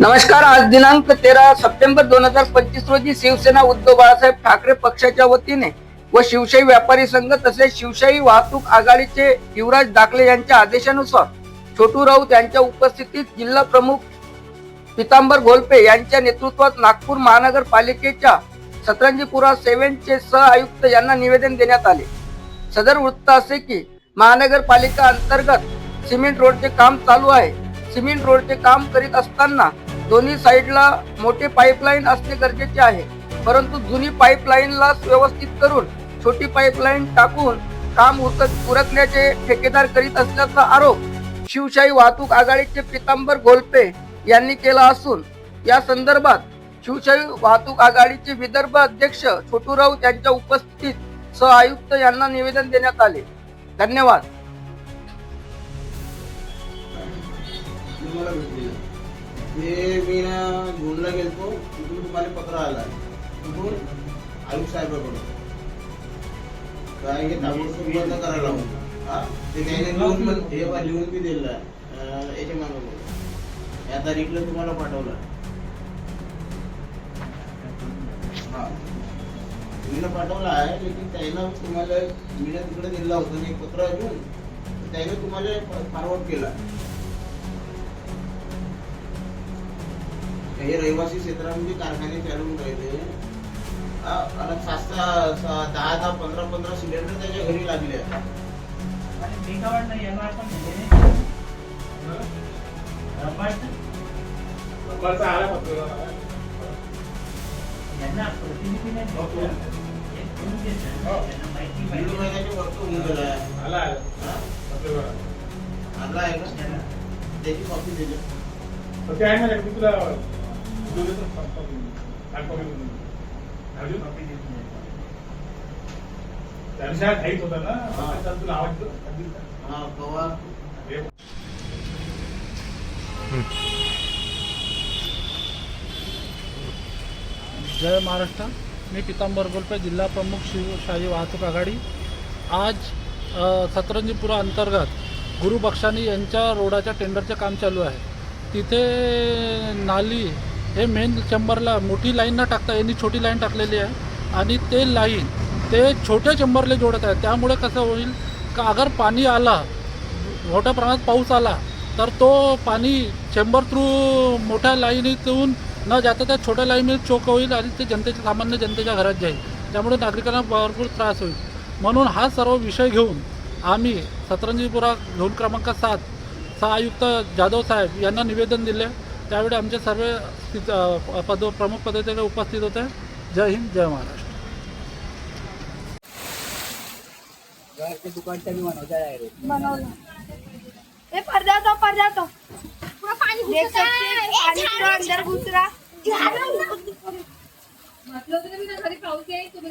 नमस्कार आज दिनांक तेरा सप्टेंबर दोन हजार पंचवीस रोजी शिवसेना उद्धव बाळासाहेब ठाकरे पक्षाच्या वतीने व शिवशाही व्यापारी संघ तसेच शिवशाही वाहतूक आघाडीचे युवराज दाखले यांच्या आदेशानुसार छोटू राऊत यांच्या उपस्थितीत जिल्हा प्रमुख पितांबर घोलपे यांच्या नेतृत्वात नागपूर महानगरपालिकेच्या सतरंजीपुरा सेव्हनचे सह आयुक्त यांना निवेदन देण्यात आले. सदर वृत्त असे की महानगरपालिका अंतर्गत सिमेंट रोडचे काम चालू आहे. सिमेंट रोडचे काम करीत असताना दोन्ही साईडला मोठे पाईपलाईन असणे गरजेचे आहे. परंतु जुनी पाईपलाईनला व्यवस्थित करून छोटी पाईपलाईन टाकून काम उरक उरकण्याचे ठेकेदार करीत असल्याचा आरोप शिवशाही वाहतूक आघाडीचे पितांबर घोलपे यांनी केला असून या संदर्भात शिवशाही वाहतूक आघाडीचे विदर्भ अध्यक्ष छोटू राऊत यांच्या उपस्थितीत सह आयुक्त यांना निवेदन देण्यात आले. धन्यवाद. ते मी ना झोनला गेलतो तिथून तुम्हाला पत्र आला. कुठून आयुष साहेबाकडून. काय हे ताबडतोब बंद करायला लावून हा? ते त्याने लिहून पण हे बघा, लिहून बी दिलं. आहे याच्या मागं या तारीखला तुम्हाला पाठवलं. हा. तुम्ही पाठवला आहे लेकिन त्यानं तुम्हाला मी तिकडे दिला होता एक पत्र अजून. त्याने तुम्हाला फॉरवर्ड केला. काही रहिवासी क्षेत्रामध्ये कारखाने चालून राहिले हा, आणि सात सहा- दहा दहा पंधरा पंधरा सिलेंडर त्याच्या घरी लागले आहेत. दीड महिन्याच्या वरती होऊन गेला आहे. हा? आणला आहे का? त्याची कॉपी दिली होता ना तुला जय महाराष्ट्र. मी पितांबर गोलपे जिल्हा प्रमुख शिवशाही वाहतूक आघाडी. आज सतरंजीपुरा अंतर्गत गुरु बक्षानी यांच्या रोडाच्या टेंडरचे काम चालू आहे. तिथे नाली हे मेन चेंबरला मोठी लाईन न टाकता यांनी छोटी लाईन टाकलेली आहे. आणि ते लाईन ते छोट्या चेंबरला जोडत आहे त्यामुळे कसं होईल का अगर पाणी आला मोठ्या प्रमाणात पाऊस आला तर तो पाणी चेंबर थ्रू मोठ्या लाईनीतून न जाता त्या छोट्या लाईनीत चोक होईल आणि ते जनतेच्या सामान्य जनतेच्या घरात जाईल. त्यामुळे नागरिकांना भरपूर त्रास होईल. म्हणून हा सर्व विषय घेऊन आम्ही सतरंजीपुरा झोन क्रमांक सात सहा आयुक्त जाधव साहेब यांना निवेदन दिले त्यावेळी आमचे सर्व पद प्रमुख पदाधिकारी उपस्थित होते. जय हिंद जय महाराष्ट्र. ए पूरा हैं पूरा अंदर घुस रहा. घरी आहे तुम्ही